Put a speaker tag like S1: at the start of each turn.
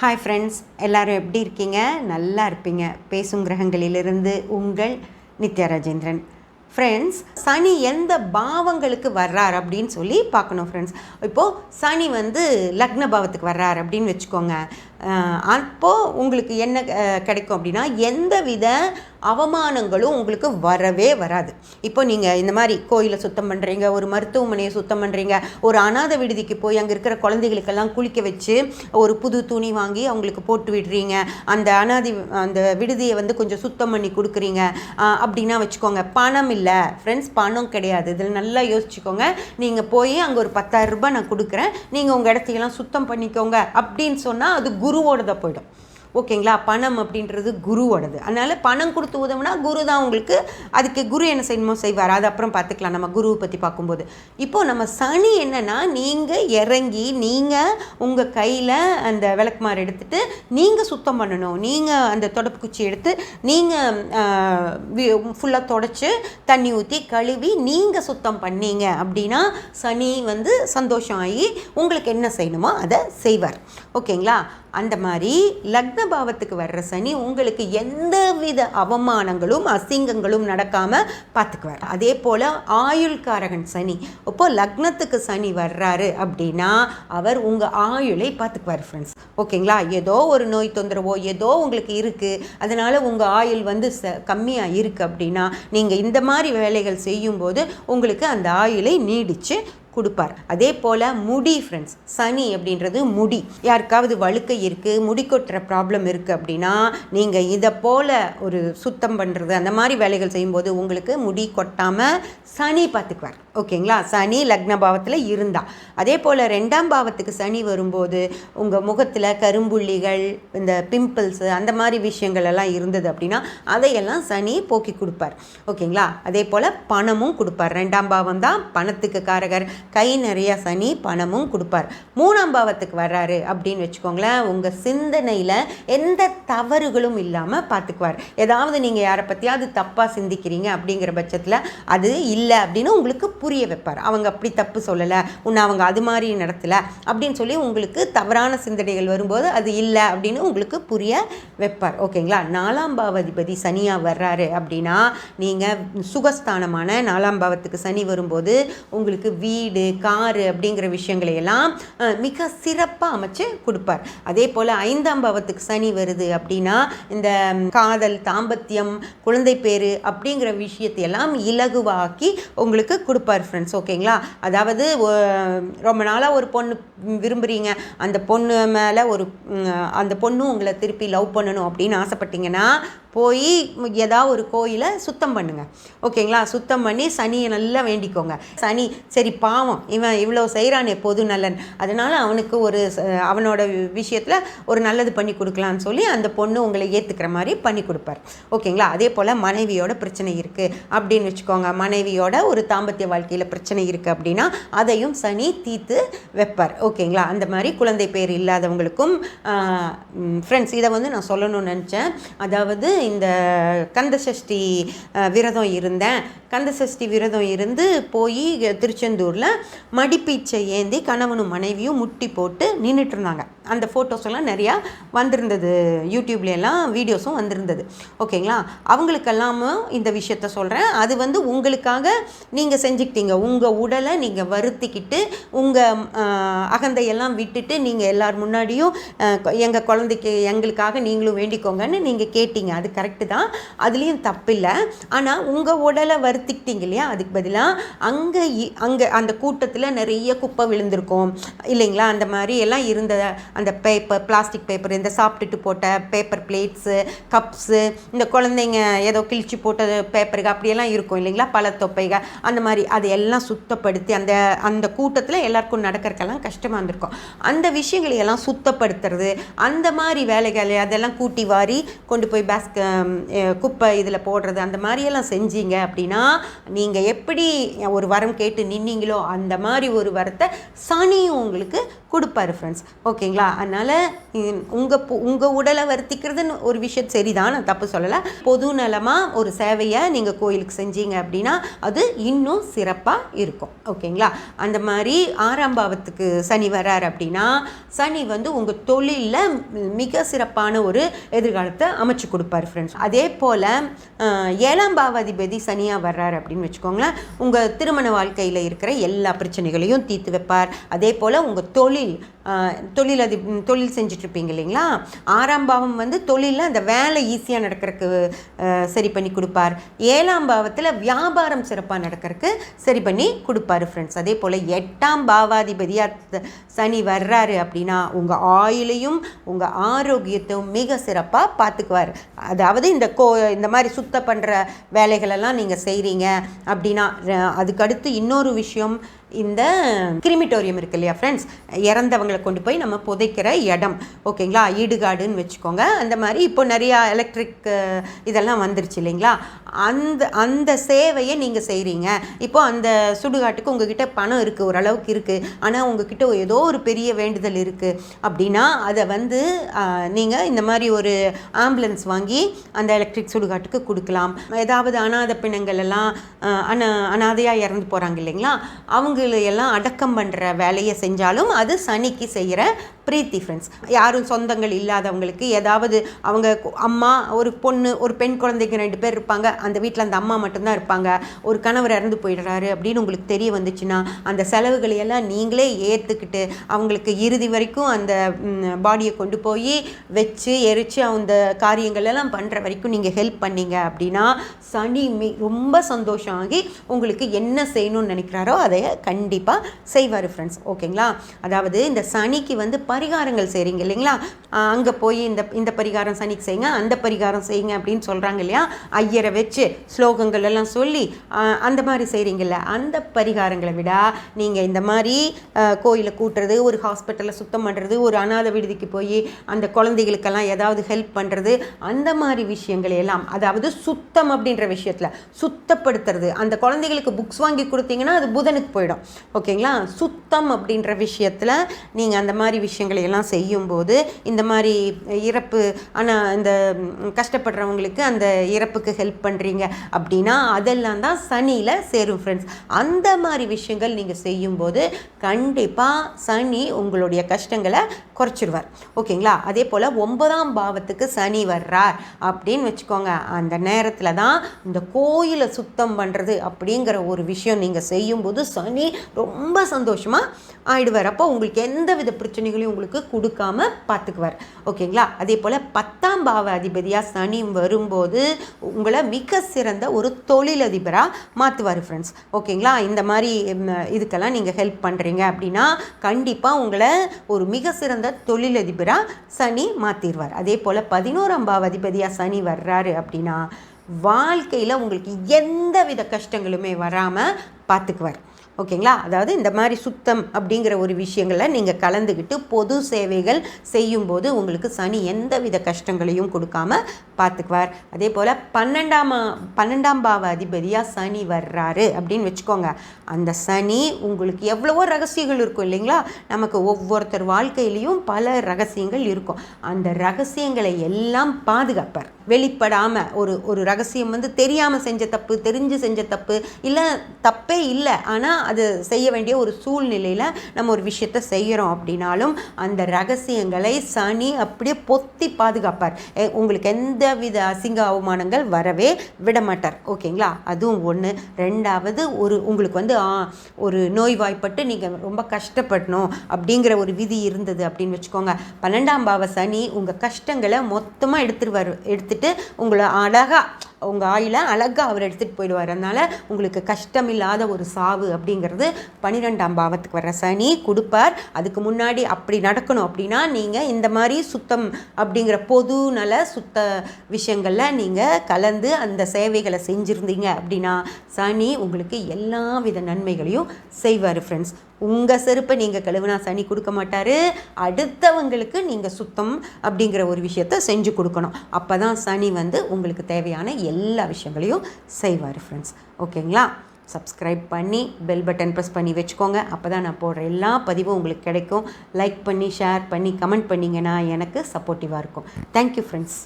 S1: Hi friends எல்லோரும் எப்படி இருக்கீங்க? நல்லா இருப்பீங்க. பேசும் கிரகங்களிலிருந்து உங்கள் நித்யா ராஜேந்திரன். ஃப்ரெண்ட்ஸ் சனி எந்த பாவங்களுக்கு வர்றார் அப்படின்னு சொல்லி பார்க்கணும் ஃப்ரெண்ட்ஸ் இப்போது சனி வந்து லக்ன பாவத்துக்கு வர்றார் அப்படின்னு வச்சுக்கோங்க. அப்போது உங்களுக்கு என்ன கிடைக்கும் அப்படின்னா எந்த வித அவமானங்களும் உங்களுக்கு வரவே வராது. இப்போ நீங்கள் இந்த மாதிரி கோயிலை சுத்தம் பண்ணுறீங்க ஒரு மருத்துவமனையை சுத்தம் பண்ணுறீங்க ஒரு அனாத விடுதிக்கு போய் அங்கே இருக்கிற குழந்தைகளுக்கெல்லாம் குளிக்க வச்சு ஒரு புது துணி வாங்கி அவங்களுக்கு போட்டு விடுறீங்க. அந்த அனாதி அந்த விடுதியை வந்து கொஞ்சம் சுத்தம் பண்ணி கொடுக்குறீங்க. அப்படின்னா வச்சுக்கோங்க பணம் இல்லை. ஃப்ரெண்ட்ஸ் பணம் கிடையாது. இதில் நல்லா யோசிச்சுக்கோங்க. நீங்கள் போய் அங்கே ஒரு பத்தாயிரம் ரூபாய் நான் கொடுக்குறேன். நீங்கள் உங்கள் இடத்தையெல்லாம் சுத்தம் பண்ணிக்கோங்க. அப்படின்னு சொன்னால் அது குருவோட தான் போயிடும். ஓகேங்களா? பணம் அப்படின்றது குருவோடது. அதனால் பணம் கொடுத்து உதவுனா குரு தான் உங்களுக்கு அதுக்கு குரு என்ன செய்யணுமோ செய்வார். அது அப்புறம் பார்த்துக்கலாம் நம்ம குருவை பற்றி பார்க்கும்போது. இப்போது நம்ம சனி என்னென்னா நீங்கள் இறங்கி நீங்கள் உங்கள் கையில் அந்த விளக்குமாறு எடுத்துட்டு நீங்கள் சுத்தம் பண்ணணும். நீங்கள் அந்த தொடப்பு குச்சி எடுத்து நீங்கள் ஃபுல்லாக தொடச்சி தண்ணி ஊற்றி கழுவி நீங்கள் சுத்தம் பண்ணீங்க அப்படின்னா சனி வந்து சந்தோஷம் ஆகி உங்களுக்கு என்ன செய்யணுமோ அதை செய்வார். ஓகேங்களா? அந்த மாதிரி லக்ன பாவத்துக்கு வர்ற சனி உங்களுக்கு எந்த வித அவமானங்களும் அசிங்கங்களும் நடக்காமல் பார்த்துக்குவார். அதே போல் ஆயுள்காரகன் சனி இப்போ லக்னத்துக்கு சனி வர்றாரு அப்படின்னா அவர் உங்கள் ஆயுளை பார்த்துக்குவார் ஃப்ரெண்ட்ஸ் ஓகேங்களா? ஏதோ ஒரு நோய் தொந்தரவோ ஏதோ உங்களுக்கு இருக்குது அதனால் உங்கள் ஆயுள் வந்து ச கம்மியாக இருக்குது அப்படின்னா நீங்கள் இந்த மாதிரி வேலைகள் செய்யும்போது உங்களுக்கு அந்த ஆயுளை நீடித்து கொடுப்பார். அதே போல் முடி ஃப்ரெண்ட்ஸ் சனி அப்படின்றது முடி. யாருக்காவது வழுக்கை இருக்குது முடி கொட்டுற ப்ராப்ளம் இருக்குது அப்படின்னா நீங்கள் இதை போல் ஒரு சுத்தம் பண்ணுறது அந்த மாதிரி வேலைகள் செய்யும்போது உங்களுக்கு முடி கொட்டாமல் சனி பார்த்துக்குவார். ஓகேங்களா? சனி லக்ன பாவத்தில் இருந்தா. அதே போல் ரெண்டாம் பாவத்துக்கு சனி வரும்போது உங்கள் முகத்தில் கரும்புள்ளிகள் இந்த பிம்பிள்ஸு அந்த மாதிரி விஷயங்கள் எல்லாம் இருந்தது அப்படின்னா அதையெல்லாம் சனி போக்கி கொடுப்பார். ஓகேங்களா? அதே போல் பணமும் கொடுப்பார். ரெண்டாம் பாவம் தான் பணத்துக்கு காரகர். கை நிறையா சனி பணமும் கொடுப்பார். மூணாம் பாவத்துக்கு வர்றாரு அப்படின்னு வச்சுக்கோங்களேன் உங்கள் சிந்தனையில் எந்த தவறுகளும் இல்லாமல் பார்த்துக்குவார் ஏதாவது நீங்கள் யாரை பற்றியாவது தப்பாக சிந்திக்கிறீங்க அப்படிங்கிற பட்சத்தில் அது இல்லை அப்படின்னு உங்களுக்கு புரிய வைப்பார். அவங்க அப்படி தப்பு சொல்லலை உன்னை அவங்க அது மாதிரி நடத்தலை அப்படின்னு சொல்லி உங்களுக்கு தவறான சிந்தனைகள் வரும்போது அது இல்லை அப்படின்னு உங்களுக்கு புரிய வைப்பார். ஓகேங்களா நாலாம் பாவதிபதி சனியாக வர்றாரு அப்படின்னா நீங்கள் சுகஸ்தானமான நாலாம் பாவத்துக்கு சனி வரும்போது உங்களுக்கு வீடு காரு அப்படிங்கிற விஷயங்களை எல்லாம் மிக சிறப்பாக அமைச்சு கொடுப்பார். அதே போல் ஐந்தாம் பாவத்துக்கு சனி வருது அப்படின்னா இந்த காதல் தாம்பத்தியம் குழந்தை பேர் அப்படிங்கிற விஷயத்தையெல்லாம் இலகுவாக்கி உங்களுக்கு கொடுப்பார். ஃப்ரெண்ட்ஸ் ஓகேங்களா அதாவது ரொம்ப நாளாக ஒரு பொண்ணு விரும்புகிறீங்க அந்த பொண்ணு மேலே ஒரு அந்த பொண்ணும் உங்களை திருப்பி லவ் பண்ணணும் அப்படின்னு ஆசைப்பட்டீங்கன்னா போய் ஏதாவது ஒரு கோயிலை சுத்தம் பண்ணுங்கள் ஓகேங்களா? சுத்தம் பண்ணி சனியை நல்லா வேண்டிக்கோங்க. சனி சரி பாவம் இவன் இவ்வளோ செய்கிறான் பொது நல்லன். அதனால் அவனுக்கு ஒரு அவனோட விஷயத்தில் ஒரு நல்லது பண்ணி கொடுக்கலான்னு சொல்லி அந்த பொண்ணு உங்களை ஏற்றுக்கிற மாதிரி பண்ணி கொடுப்பார். ஓகேங்களா? அதே போல் மனைவியோட பிரச்சனை இருக்குது அப்படின்னு வச்சுக்கோங்க. மனைவியோட ஒரு தாம்பத்திய வாழ்க்கையில் பிரச்சனை இருக்குது அப்படின்னா அதையும் சனி தீர்த்து வைப்பார். ஓகேங்களா? அந்த மாதிரி குழந்தை பேர் இல்லாதவங்களுக்கும் ஃப்ரெண்ட்ஸ் இதை வந்து நான் சொல்லணும்னு நினச்சேன். அதாவது இந்த கந்த சஷ்டி விரதம் இருந்தேன். கந்த சஷ்டி விரதம் இருந்து போய் திருச்செந்தூரில் மடிப்பீச்சை ஏந்தி கணவனும் மனைவியும் முட்டி போட்டு நின்றுட்டு இருந்தாங்க. அந்த ஃபோட்டோஸ் எல்லாம் நிறையா வந்திருந்தது. யூடியூப்ல எல்லாம் வீடியோஸும் வந்திருந்தது ஓகேங்களா அவங்களுக்கெல்லாமும் இந்த விஷயத்த சொல்கிறேன் அது வந்து உங்களுக்காக நீங்கள் செஞ்சுக்கிட்டீங்க. உங்கள் உடலை நீங்கள் வருத்திக்கிட்டு உங்கள் அகந்தையெல்லாம் விட்டுட்டு நீங்கள் எல்லார் முன்னாடியும் எங்கள் குழந்தைக்கு எங்களுக்காக நீங்களும் வேண்டிக்கோங்கன்னு நீங்கள் கேட்டீங்க. அது கரெக்டு தான். அதுலேயும் தப்பில்லை. ஆனால் உங்கள் உடலை வருத்திக்கிட்டீங்க இல்லையா? அதுக்கு பதிலாக அங்கே அங்கே அந்த கூட்டத்தில் நிறைய குப்பை விழுந்திருக்கும். இல்லைங்களா? அந்த மாதிரி எல்லாம் இருந்த அந்த பேப்பர் பிளாஸ்டிக் பேப்பர் இந்த சாப்பிட்டுட்டு போட்ட பேப்பர் பிளேட்ஸு கப்ஸு இந்த குழந்தைங்க ஏதோ கிழிச்சு போட்ட பேப்பருக்கு அப்படியெல்லாம் இருக்கும் இல்லைங்களா? பல தொப்பைகள் அந்த மாதிரி அதை எல்லாம் சுத்தப்படுத்தி அந்த அந்த கூட்டத்தில் எல்லாருக்கும் நடக்கிறக்கெல்லாம் கஷ்டமாக இருந்திருக்கும். அந்த விஷயங்களை எல்லாம் சுத்தப்படுத்துறது அந்த மாதிரி வேலைகளை அதெல்லாம் கூட்டி வாரி கொண்டு போய் பேஸ்க குப்பை இதில் போடுறது அந்த மாதிரியெல்லாம் செஞ்சீங்க அப்படின்னா நீங்கள் எப்படி ஒரு வரம் கேட்டு நின்னீங்களோ அந்த மாதிரி ஒரு வரத்தை சனியும் உங்களுக்கு கொடுப்பாரு ஃப்ரெண்ட்ஸ் ஓகேங்களா அதனால் உங்கள் உங்கள் உடலை வருத்திக்கிறதுன்னு ஒரு விஷயம் சரிதான் நான் தப்பு சொல்லலை. பொது நலமாக ஒரு சேவையை நீங்கள் கோயிலுக்கு செஞ்சீங்க அப்படின்னா அது இன்னும் சிறப்பாக இருக்கும். ஓகேங்களா அந்த மாதிரி ஆறாம் பாவத்துக்கு சனி வர்றார் அப்படின்னா சனி வந்து உங்கள் தொழிலில் மிக சிறப்பான ஒரு எதிர்காலத்தை அமைச்சு கொடுப்பார் ஃப்ரெண்ட்ஸ் அதே போல் ஏழாம் பாவாதிபதி சனியாக வர்றார் அப்படின்னு வச்சுக்கோங்களேன் உங்கள் திருமண வாழ்க்கையில் இருக்கிற எல்லா பிரச்சனைகளையும் தீர்த்து வைப்பார். அதே போல் உங்கள் தொழில் முதலில் தொழில் அது தொழில் செஞ்சிட்ருப்பீங்க இல்லைங்களா? ஆறாம் பாவம் வந்து தொழிலில் அந்த வேலை ஈஸியாக நடக்கிறதுக்கு சரி பண்ணி கொடுப்பார். ஏழாம் பாவத்தில் வியாபாரம் சிறப்பாக நடக்கிறதுக்கு சரி பண்ணி கொடுப்பாரு ஃப்ரெண்ட்ஸ் அதே போல் எட்டாம் பாவாதிபதியாக சனி வர்றாரு அப்படின்னா உங்கள் ஆயுளையும் உங்கள் ஆரோக்கியத்தையும் மிக சிறப்பாக பார்த்துக்குவார் அதாவது இந்த கோ இந்த மாதிரி சுத்தம் பண்ணுற வேலைகளெல்லாம் நீங்கள் செய்கிறீங்க அப்படின்னா அதுக்கடுத்து இன்னொரு விஷயம் இந்த கிரிமிட்டோரியம் இருக்கு இல்லையா ஃப்ரெண்ட்ஸ் இறந்தவங்களை கொண்டு போய் நம்ம புதைக்கிற இடம். ஓகேங்களா? ஈடுகாடுன்னு வச்சுக்கோங்க. அந்த மாதிரி இப்போ நிறையா எலக்ட்ரிக் இதெல்லாம் வந்துருச்சு இல்லைங்களா? அந்த அந்த சேவையை நீங்கள் செய்கிறீங்க இப்போ அந்த சுடுகாட்டுக்கு உங்ககிட்ட பணம் இருக்குது ஓரளவுக்கு இருக்குது ஆனால் உங்ககிட்ட ஏதோ ஒரு பெரிய வேண்டுதல் இருக்குது அப்படின்னா அதை வந்து நீங்கள் இந்த மாதிரி ஒரு ஆம்புலன்ஸ் வாங்கி அந்த எலக்ட்ரிக் சுடுகாட்டுக்கு கொடுக்கலாம். ஏதாவது அனாத பிணங்கள் எல்லாம் அனா அனாதையாக இறந்து போகிறாங்க இல்லைங்களா? அவங்களையெல்லாம் அடக்கம் பண்ணுற வேலையை செஞ்சாலும் அது சனிக்கு செய்கிற ப்ரீத்தி ஃப்ரெண்ட்ஸ் யாரும் சொந்தங்கள் இல்லாதவங்களுக்கு ஏதாவது அவங்க அம்மா ஒரு பொண்ணு ஒரு பெண் குழந்தைங்க ரெண்டு பேர் இருப்பாங்க. அந்த வீட்டில் அந்த அம்மா மட்டும்தான் இருப்பாங்க. ஒரு கணவர் இறந்து போயிடுறாரு அப்படின்னு உங்களுக்கு தெரிய வந்துச்சுன்னா அந்த செலவுகளை எல்லாம் நீங்களே ஏற்றுக்கிட்டு அவங்களுக்கு இறுதி வரைக்கும் அந்த பாடியை கொண்டு போய் வச்சு எரித்து அந்த காரியங்கள் எல்லாம் பண்ணுற வரைக்கும் நீங்கள் ஹெல்ப் பண்ணீங்க அப்படின்னா சனி ரொம்ப சந்தோஷம் ஆகி உங்களுக்கு என்ன செய்யணும்னு நினைக்கிறாரோ அதை கண்டிப்பாக செய்வார் ஃப்ரெண்ட்ஸ் ஓகேங்களா அதாவது இந்த சனிக்கு வந்து பரிகாரங்கள் செய்கிறீங்க இல்லைங்களா? அங்கே போய் இந்த இந்த பரிகாரம் சனிக்கு செய்யுங்க அந்த பரிகாரம் செய்யுங்க அப்படின்னு சொல்கிறாங்க இல்லையா? ஐயரை வச்சு ஸ்லோகங்கள் எல்லாம் சொல்லி அந்த மாதிரி செய்கிறீங்கல்ல அந்த பரிகாரங்களை விட நீங்கள் இந்த மாதிரி கோயிலை கூட்டுறது ஒரு ஹாஸ்பிட்டலில் சுத்தம் பண்ணுறது ஒரு அநாத விடுதிக்கு போய் அந்த குழந்தைகளுக்கெல்லாம் ஏதாவது ஹெல்ப் பண்ணுறது அந்த மாதிரி விஷயங்கள் எல்லாம் அதாவது சுத்தம் அப்படின்ற விஷயத்தில் சுத்தப்படுத்துறது அந்த குழந்தைகளுக்கு புக்ஸ் வாங்கி கொடுத்தீங்கன்னா அது புதனுக்கு போயிடும் ஓகேங்களா? சுத்தம் அப்படின்ற விஷயத்தில் நீங்கள் அந்த மாதிரி விஷயம் விஷயங்களை எல்லாம் செய்யும்போது இந்த மாதிரி இறப்பு ஆனால் இந்த கஷ்டப்படுறவங்களுக்கு அந்த இறப்புக்கு ஹெல்ப் பண்ணுறீங்க அப்படின்னா அதெல்லாம் தான் சனியில் சேரும் ஃப்ரெண்ட்ஸ் அந்த மாதிரி விஷயங்கள் நீங்கள் செய்யும்போது கண்டிப்பாக சனி உங்களுடைய கஷ்டங்களை குறைச்சிடுவார் ஓகேங்களா? அதே போல் ஒன்பதாம் பாவத்துக்கு சனி வர்றார் அப்படின்னு வச்சுக்கோங்க. அந்த நேரத்தில் தான் இந்த கோயிலை சுத்தம் பண்ணுறது அப்படிங்கிற ஒரு விஷயம் நீங்கள் செய்யும்போது சனி ரொம்ப சந்தோஷமாக ஆயிடுவார். அப்போ உங்களுக்கு எந்த வித பிரச்சனைகளையும் உங்களுக்கு கொடுக்காம பார்த்துக்குவார். ஓகேங்களா? அதே போல் பத்தாம் பாவ அதிபதியாக சனி வரும்போது உங்களை மிக சிறந்த ஒரு தொழிலதிபராக மாற்றுவார் ஃப்ரெண்ட்ஸ் ஓகேங்களா? இந்த மாதிரி இதுக்கெல்லாம் நீங்கள் ஹெல்ப் பண்ணுறீங்க அப்படின்னா கண்டிப்பாக உங்களை ஒரு மிக சிறந்த தொழிலதிபராக சனி மாற்றிடுவார் அதே போல் பதினோராம் பாவ அதிபதியாக சனி வர்றாரு அப்படின்னா வாழ்க்கையில் உங்களுக்கு எந்த வித கஷ்டங்களுமே வராமல் பார்த்துக்குவார். ஓகேங்களா? அதாவது இந்த மாதிரி சுத்தம் அப்படிங்கிற ஒரு விஷயங்களில் நீங்கள் கலந்துக்கிட்டு பொது சேவைகள் செய்யும்போது உங்களுக்கு சனி எந்த வித கஷ்டங்களையும் கொடுக்காம பார்த்துக்குவார் அதே போல் பன்னெண்டாம் பன்னெண்டாம் பாவ அதிபதியாக சனி வர்றாரு அப்படின்னு வச்சுக்கோங்க. அந்த சனி உங்களுக்கு எவ்வளவோ ரகசியங்கள் இருக்கும் இல்லைங்களா? நமக்கு ஒவ்வொருத்தர் வாழ்க்கையிலையும் பல ரகசியங்கள் இருக்கும். அந்த ரகசியங்களை எல்லாம் பாதுகாப்பார். வெளிப்படாமல் ஒரு ஒரு ரகசியம் வந்து தெரியாமல் செஞ்ச தப்பு தெரிஞ்சு செஞ்ச தப்பு இல்லை தப்பே இல்லை. ஆனால் அது செய்ய வேண்டிய ஒரு சூழ்நிலையில் நம்ம ஒரு விஷயத்த செய்கிறோம் அப்படின்னாலும் அந்த ரகசியங்களை சனி அப்படியே பொத்தி பாதுகாப்பார். உங்களுக்கு எந்த வித அசிங்க அவமானங்கள் வரவே விட மாட்டார் ஓகேங்களா? அதுவும் ஒன்று ரெண்டாவது ஒரு உங்களுக்கு வந்து ஒரு நோய்வாய்ப்பட்டு நீங்கள் ரொம்ப கஷ்டப்படணும் அப்படிங்கிற ஒரு விதி இருந்தது அப்படின்னு வச்சுக்கோங்க. பன்னெண்டாம் பாவ சனி உங்கள் கஷ்டங்களை மொத்தமாக எடுத்துருவார் எடுத்துகிட்டு உங்களை அழகாக உங்கள் ஆயில அழகாக அவர் எடுத்துகிட்டு போயிடுவார். அதனால் உங்களுக்கு கஷ்டம் இல்லாத ஒரு சாவு அப்படிங்கிறது பன்னிரெண்டாம் பாவத்துக்கு வர சனி கொடுப்பார். அதுக்கு முன்னாடி அப்படி நடக்கணும் அப்படின்னா நீங்கள் இந்த மாதிரி சுத்தம் அப்படிங்கிற பொது நல சுத்த விஷயங்களில் நீங்கள் கலந்து அந்த சேவைகளை செஞ்சுருந்தீங்க அப்படின்னா சனி உங்களுக்கு எல்லா வித நன்மைகளையும் செய்வார் ஃப்ரெண்ட்ஸ் உங்கள் செருப்பை நீங்கள் கழுவுனா சனி கொடுக்க மாட்டார். அடுத்தவங்களுக்கு நீங்கள் சுத்தம் அப்படிங்கிற ஒரு விஷயத்த செஞ்சு கொடுக்கணும். அப்போ தான் சனி வந்து உங்களுக்கு தேவையான எல்லா விஷயங்களையும் செய்வார் ஃப்ரெண்ட்ஸ் ஓகேங்களா? சப்ஸ்கிரைப் பண்ணி பெல் பட்டன் ப்ரெஸ் பண்ணி வச்சுக்கோங்க. அப்போ தான் நான் போடுற எல்லா பதிவும் உங்களுக்கு கிடைக்கும். லைக் பண்ணி ஷேர் பண்ணி கமெண்ட் பண்ணிங்கன்னா எனக்கு சப்போர்ட்டிவாக இருக்கும். Thank you friends